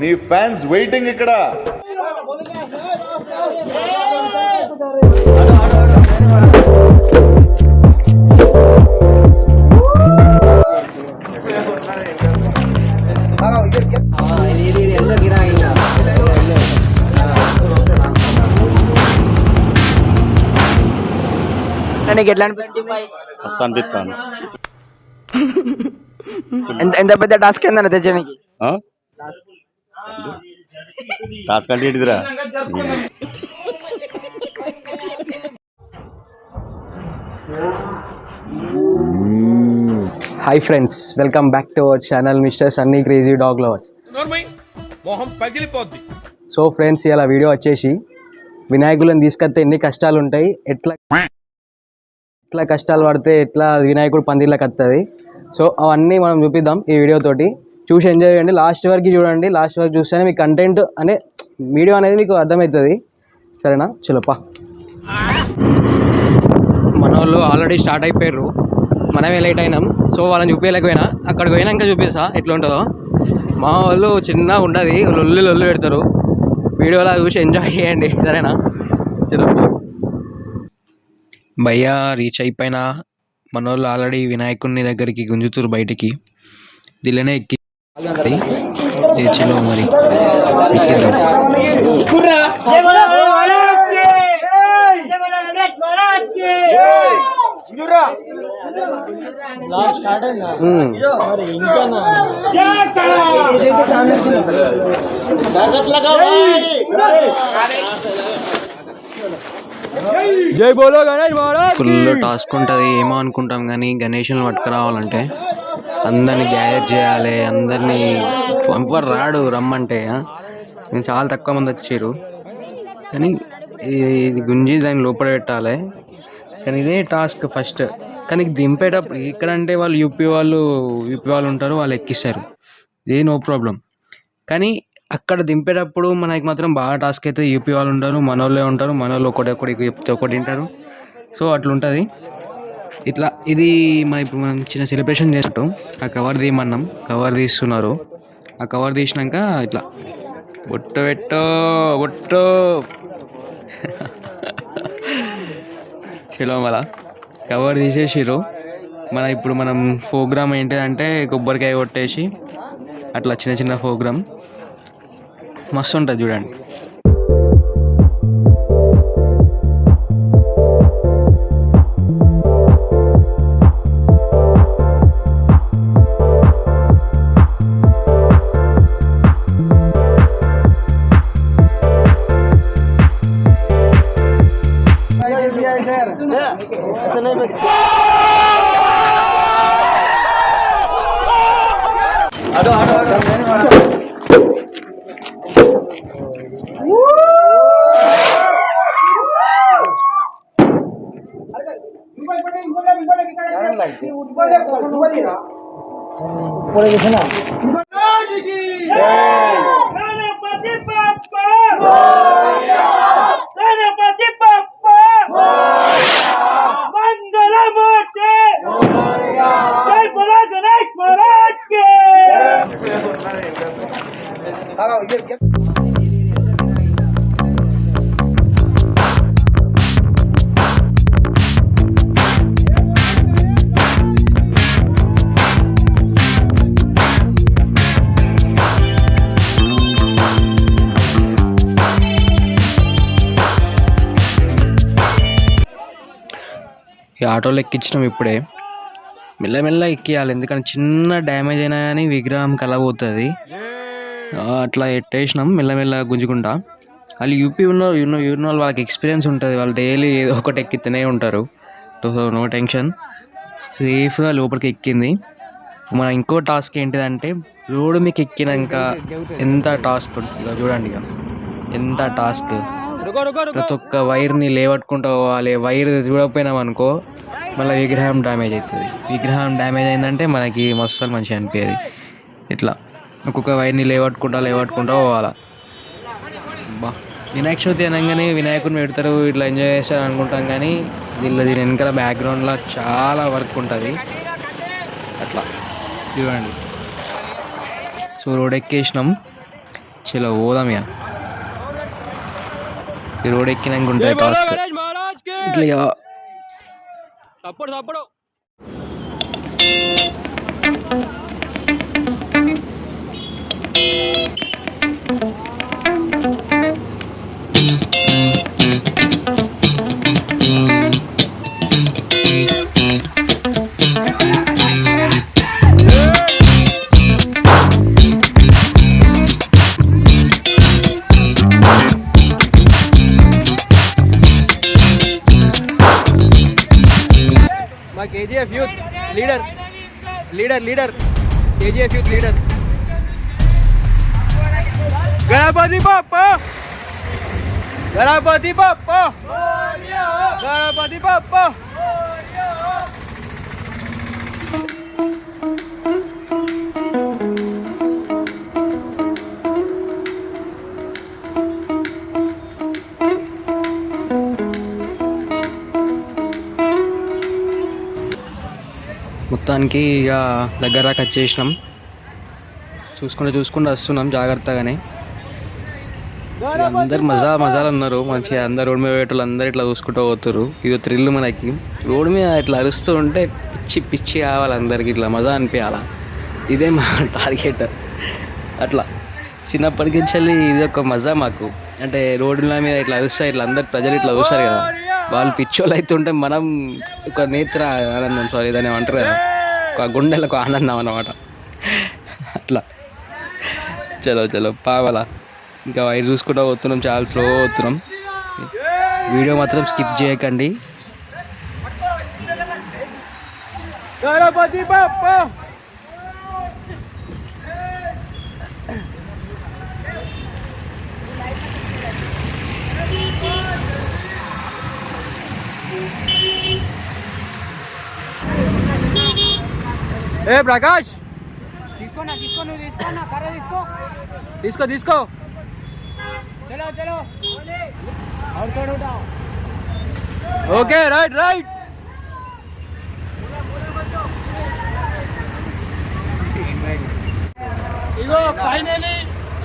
నీ fans waiting ఇక్కడ. నీకు ఎట్లా అనిపిస్తుంది ఎంత పెద్ద టాస్క్ ఏందన్న తెచ్చడానికి అంటే ఏంటిదిరా? Hi friends welcome back to our channel mister Sunny crazy dog lovers. మొహం పగిలిపోద్ది. సో ఫ్రెండ్స్ ఇలా వీడియో వచ్చేసి వినాయకులను తీసుకొస్తే ఎన్ని కష్టాలు ఉంటాయి ఎట్లా ఎట్లా కష్టాలు పడితే ఎట్లా వినాయకుడు పందిర్లకు వస్తుంది సో అవన్నీ మనం చూపిద్దాం ఈ వీడియో తోటి. చూసి ఎంజాయ్ చేయండి. లాస్ట్ వరకు చూడండి. లాస్ట్ వరకు చూస్తేనే మీ కంటెంట్ అనే వీడియో అనేది మీకు అర్థమవుతుంది. సరేనా? చిలప మన వాళ్ళు ఆల్రెడీ స్టార్ట్ అయిపోయారు మనమే లేట్ అయినాం. సో వాళ్ళని చూపించలేకపోయినా అక్కడికి పోయినాక చూపిస్తా. ఎట్లా ఉంటుందో. మా వాళ్ళు చిన్నగా ఉండదు. లొల్లు లొల్లు పెడతారు. వీడియోలా చూసి ఎంజాయ్ చేయండి. సరేనా? చిలప భయ్యా రీచ్ అయిపోయినా. మన వాళ్ళు ఆల్రెడీ వినాయకుడిని దగ్గరికి గుంజుతురు బయటికి. దీనిలోనే ఎక్కి చలో మరి. ఎక్కిద్దాం ఉమ్. జై బోలో గణేష్ ఫుల్ టాస్క్ ఉంటుంది. ఏమో అనుకుంటాం కానీ గణేష్ని పట్టుకురావాలంటే. అందరినీ గ్యాదర్ చేయాలి అందరినీ ఎవరు రాడు రమ్మంటే నేను చాలా తక్కువ మంది వచ్చారు కానీ ఇది గుంజి దాన్ని లోపల పెట్టాలి. కానీ ఇదే టాస్క్ ఫస్ట్. కానీ దింపేటప్పుడు ఇక్కడంటే వాళ్ళు యూపీ వాళ్ళు యూపీ వాళ్ళు ఉంటారు వాళ్ళు ఎక్కిస్తారు. ఇది నో ప్రాబ్లం. కానీ అక్కడ దింపేటప్పుడు మనకి మాత్రం బాగా టాస్క్ అయితే యూపీ వాళ్ళు ఉంటారు మన వాళ్ళే ఉంటారు మన వాళ్ళు ఒకటి ఒకటి చెప్తే ఒకటి తింటారు సో అట్లుంటుంది. ఇట్లా ఇది మన ఇప్పుడు మనం చిన్న సెలబ్రేషన్ చేస్తాం ఆ కవర్ తీయమన్నాం. కవర్ తీస్తున్నారు. ఆ కవర్ తీసినాక ఇట్లా బొట్ట పెట్టో బొట్టో. చలో మళ్ళా. కవర్ తీసేసిర్రు. మన ఇప్పుడు మనం ప్రోగ్రామ్ ఏంటిదంటే కొబ్బరికాయ కొట్టేసి అట్లా చిన్న చిన్న ప్రోగ్రామ్. మస్తు ఉంటుంది చూడండి. ఈ ఆటోలో ఎక్కించినాం ఇప్పుడే. మెల్లమెల్ల ఎక్కియాలి ఎందుకంటే చిన్న డ్యామేజ్ అయినా కానీ విగ్రహం కలబోతుంది. అట్లా ఎట్టేసినాం మెల్లమెల్ల గుంజుకుంటా. వాళ్ళు యూపీ ఉన్న యూనో యూనో వాళ్ళకి ఎక్స్పీరియన్స్ ఉంటుంది వాళ్ళు డైలీ ఏదో ఒకటి ఎక్కితేనే ఉంటారు. సో నో టెన్షన్ సేఫ్గా లోపలికి ఎక్కింది. మన ఇంకో టాస్క్ ఏంటిదంటే రోడ్డు మీకు ఎక్కినాక ఎంత టాస్క్ ఇక చూడండి ఇక ఎంత టాస్క్ ప్రతి ఒక్క వైర్ని లేవట్టుకుంటూ పోవాలి. వైర్ చూడకపోయినాం అనుకో మళ్ళీ విగ్రహం డ్యామేజ్ అవుతుంది విగ్రహం డ్యామేజ్ అయిందంటే మనకి మస్తు మంచిగా అనిపించేది ఇట్లా. ఒక్కొక్క వైర్ని లేవట్టుకుంటా లేవట్టుకుంటా పోవాలా. బా. వినాయక చవితి అనగానే వినాయకుడిని పెడతారు ఇట్లా ఎంజాయ్ చేస్తారు అనుకుంటాం కానీ దీనిలో దీని వెనకాల బ్యాక్గ్రౌండ్లో చాలా వర్క్ ఉంటుంది. అట్లా. చూడండి సో రోడ్ ఎక్కేసినాం. చలో పోదాం ఇక ఈ రోడ్ ఎక్కినాక ఉంటుంది టాస్క్. ఇట్లా KGF youth leader leader leader KGF youth leader Ganapati Bappa Ganapati Bappa Ganapati Bappa మొత్తానికి ఇక దగ్గర దాకా వచ్చేసినాం. చూసుకుంటూ చూసుకుంటూ వస్తున్నాం జాగ్రత్తగానే. అందరు మజా మజాలు ఉన్నారు మంచిగా అందరు రోడ్ మీద పోయేటోళ్ళు అందరు ఇట్లా చూసుకుంటూ పోతారు ఇది థ్రిల్ మనకి. రోడ్డు మీద ఇట్లా అరుస్తూ ఉంటే పిచ్చి పిచ్చి కావాలి అందరికి. ఇట్లా మజా అనిపించాలా? ఇదే మా టార్గెట్ అట్లా. చిన్నప్పటికి వెళ్ళి ఇది ఒక మజా మాకు. అంటే రోడ్ల మీద ఇట్లా అరుస్తాయి ఇట్లా అందరు ప్రజలు ఇట్లా చూస్తారు కదా. వాళ్ళు పిచ్చోళ్ళు అవుతుంటే మనం ఒక నేత్ర ఆనందం. సారీ దాన్ని అంటారు కదా? గుండెలకు ఆనందం అన్నమాట. అట్లా. చలో చలో. పావలా. ఇంకా వైర్ చూసుకుంటూ పోతున్నాం చాలా స్లో పోతున్నాం. వీడియో మాత్రం స్కిప్ చేయకండి. గణపతి బాప్ప! ఏ ప్రకాష్ తీసుకో నా తీసుకో నువ్వు తీసుకో నా కర్ర తీసుకో తీసుకో తీసుకో చలో చలో ఓకే రైట్ రైట్ ఇగో ఫైనలీ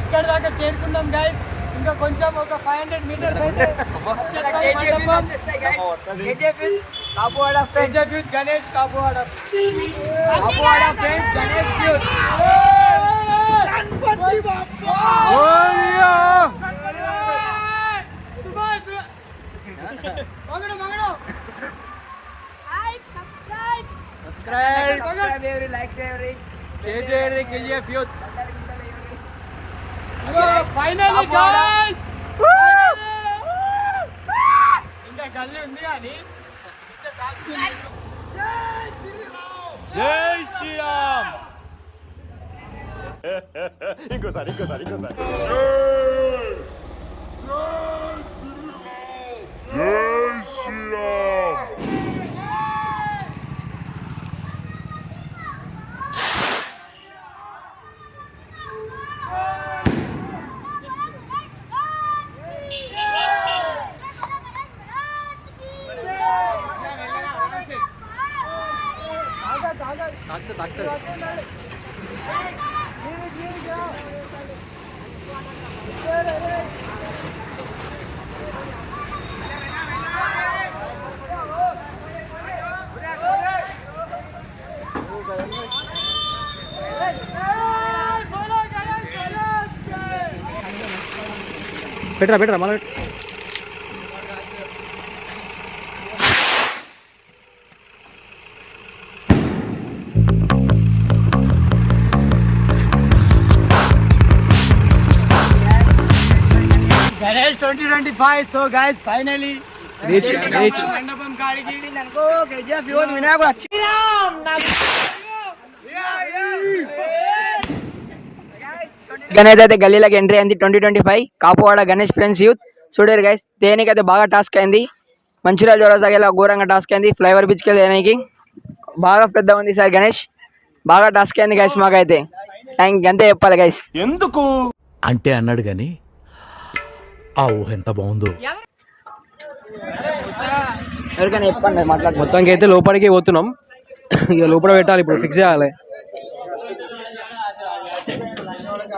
ఇక్కడ దాకా చేరుకున్నాం గైస్ ఇంకా కొంచెం ఒక ఫైవ్ హండ్రెడ్ మీటర్స్ అయితే KGF youth Ganesh Kapuwada Kapuwada friends Ganesh youth Like, subscribe. KGF youth final guys ఇంకా గల్లీ ఉంది కానీ జై శ్రీరామ్. పెట్టరా పెట్టరా మళ్ళీ twenty twenty five so finally మండపం కాడికి వినాయకుడు గణేష్ అయితే గల్లీలోకి ఎంట్రీ అయింది. Twenty twenty five Kapuwada Ganesh friends youth చూడరు గైస్ దేనికైతే బాగా టాస్క్ అయింది. మంచిర్యాల జోరసాగేలా ఘోరంగా టాస్క్ అయింది. ఫ్లైఓవర్ బ్రిడ్జ్కి దేనికి బాగా పెద్ద ఉంది సార్ గణేష్. బాగా టాస్క్ అయింది గైస్ మాకైతే. థ్యాంక్ అంతే చెప్పాలి గైస్ ఎందుకు? అంటే అన్నాడు గాని ఆ ఊహ ఎంత బాగుందో. ఎవరికైనా చెప్పండి మాట్లాడు మొత్తానికి అయితే లోపలికి పోతున్నాం. ఇక లోపల పెట్టాలి ఇప్పుడు ఫిక్స్ చేయాలి.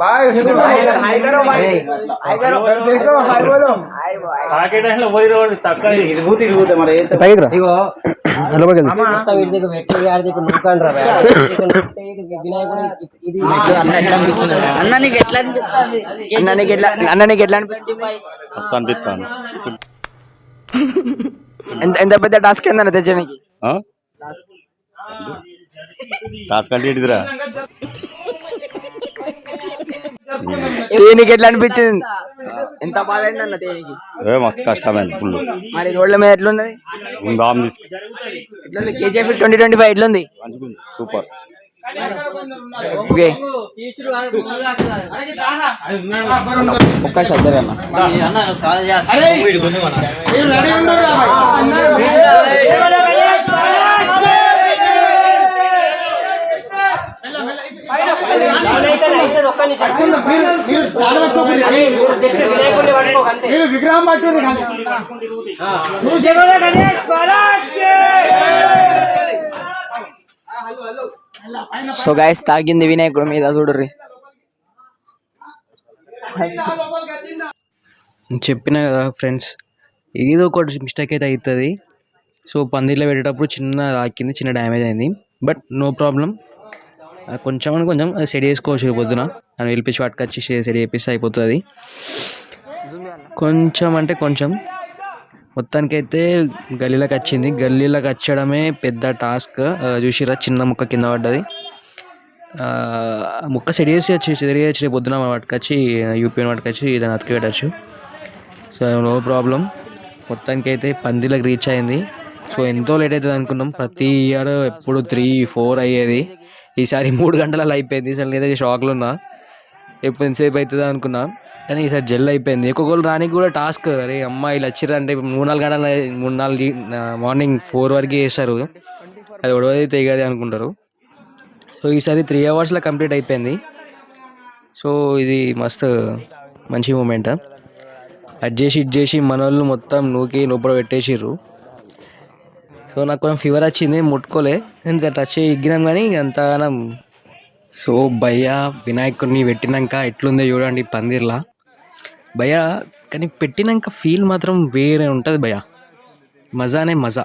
ఎట్లా అనిపిస్తుంది ఎట్లా ఎట్లా అనిపిస్తుంది? ఎంత పెద్ద టాస్క్ ఏందన్న తెచ్చడానికి ఆ? టాస్క్ అంటే ఏంటిదిరా? తేనికి ఎట్లా అనిపించింది ఎంత బాధ అయిందన్న తేనికి ఏ మస్తు కష్టమైంది ఫుల్ మరి రోడ్ల మీద ఎట్లున్నది బామ్ తీసుకు ఎట్లుంది కేజీఎఫ్ ట్వంటీ ట్వంటీ ఫైవ్ ఎట్లుంది సూపర్ ఓకే ఒక్క అన్న మీరు విగ్రహం పట్టుంది కానీ సో గాయస్ తాగింది వినాయకుడు మీద చూడర్రి. చెప్పిన కదా ఫ్రెండ్స్ ఏదో ఒకటి మిస్టేక్ అయితే అవుతుంది సో పందిర్లో పెట్టేటప్పుడు చిన్న తాకింది చిన్న డ్యామేజ్ అయింది. బట్ నో ప్రాబ్లం కొంచెం అని కొంచెం సెట్ చేసుకోవచ్చు రేపు పొద్దున. అని పిలిపించి పట్టుకొచ్చి సెట్ చేపిస్తే అయిపోతుంది. కొంచెం అంటే కొంచెం. మొత్తానికైతే గల్లీలోకి వచ్చింది. గల్లీలోకి వచ్చడమే పెద్ద టాస్క్. చూసిరా చిన్న ముక్క కింద పడ్డది. ముక్క సెట్ చేసి వచ్చి సెట్ చేసి పొద్దున పట్టుకొచ్చి యూపీఎన్ పట్టుకొచ్చి దాన్ని అతికి పెట్టచ్చు. So no problem. మొత్తానికైతే పందిలకు రీచ్ అయింది. సో ఎంతో లేట్ అవుతుంది అనుకున్నాం. ప్రతి ఇయర్ ఎప్పుడు త్రీ ఫోర్ అయ్యేది. ఈసారి మూడు గంటలలో అయిపోయింది. అసలు నేనైతే షాక్లో ఉన్నా. ఎప్పుడు ఎంతసేపు అవుతుందా అనుకున్నా. కానీ ఈసారి జెల్ అయిపోయింది. ఒక్కొక్కరు రానికి కూడా టాస్క్. అరే అమ్మాయిలు వచ్చిర్రంటే మూడు నాలుగు గంటల మూడు నాలుగు మార్నింగ్ ఫోర్ వరకు చేస్తారు. అది ఒడవది తెగది అనుకుంటారు. సో ఈసారి త్రీ అవర్స్లో కంప్లీట్ అయిపోయింది. సో ఇది మస్తు మంచి మూమెంట్. అట్ చేసి ఇట్ చేసి మన వాళ్ళు మొత్తం నూకి లోపల పెట్టేసిర్రు. సో నాకు కొంచెం ఫీవర్ వచ్చింది ముట్టుకోలే. నేను టచ్ ఇగ్గినాం కానీ అంతగానం సో భయ్య వినాయకుడిని పెట్టినాక ఎట్లుందో చూడండి పందిర్లా. భయ కానీ పెట్టినాక ఫీల్ మాత్రం వేరే ఉంటుంది భయ మజానే మజా.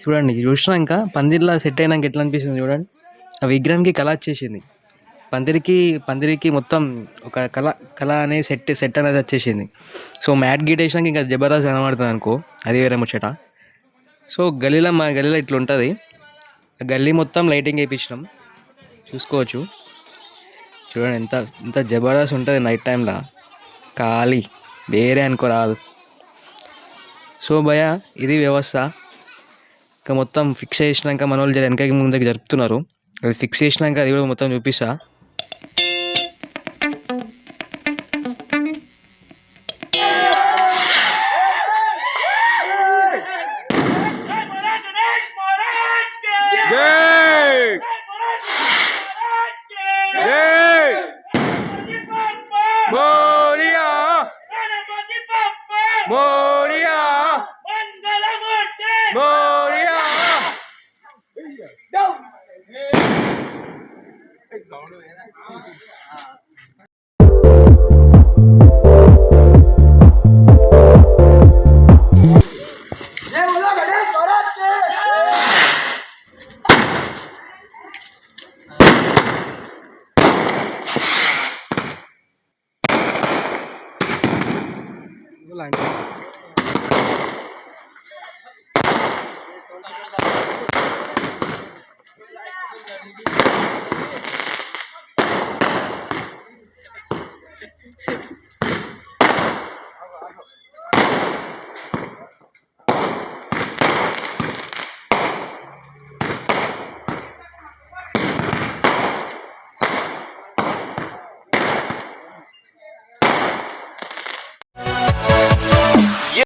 చూడండి చూసినాక పందిర్లా సెట్ అయినాక ఎట్లా అనిపిస్తుంది చూడండి. ఆ విగ్రహంకి కళ వచ్చేసింది. పందిరికి పందిరికి మొత్తం ఒక కళ కళ అనే సెట్ సెట్ అనేది వచ్చేసింది. సో మ్యాట్ గీట్ వేసినాక ఇంకా జబర్దస్త్ కనబడుతుంది అనుకో. అది వేరే ముచ్చట. సో గల్లీలో మా గల్లీలో ఇట్లా ఉంటుంది గల్లీ మొత్తం లైటింగ్ వేయించినాం చూసుకోవచ్చు. చూడండి ఎంత ఎంత జబర్దస్త్ ఉంటుంది నైట్ టైంలో. ఖాళీ వేరే అనుకో రాదు. సో భయ ఇది వ్యవస్థ. ఇంకా మొత్తం ఫిక్స్ చేసినాక మన వాళ్ళు వెనకకి ముందుకు జరుపుతున్నారు. అది ఫిక్స్ చేసినాక అది కూడా మొత్తం చూపిస్తా. 老了，现在。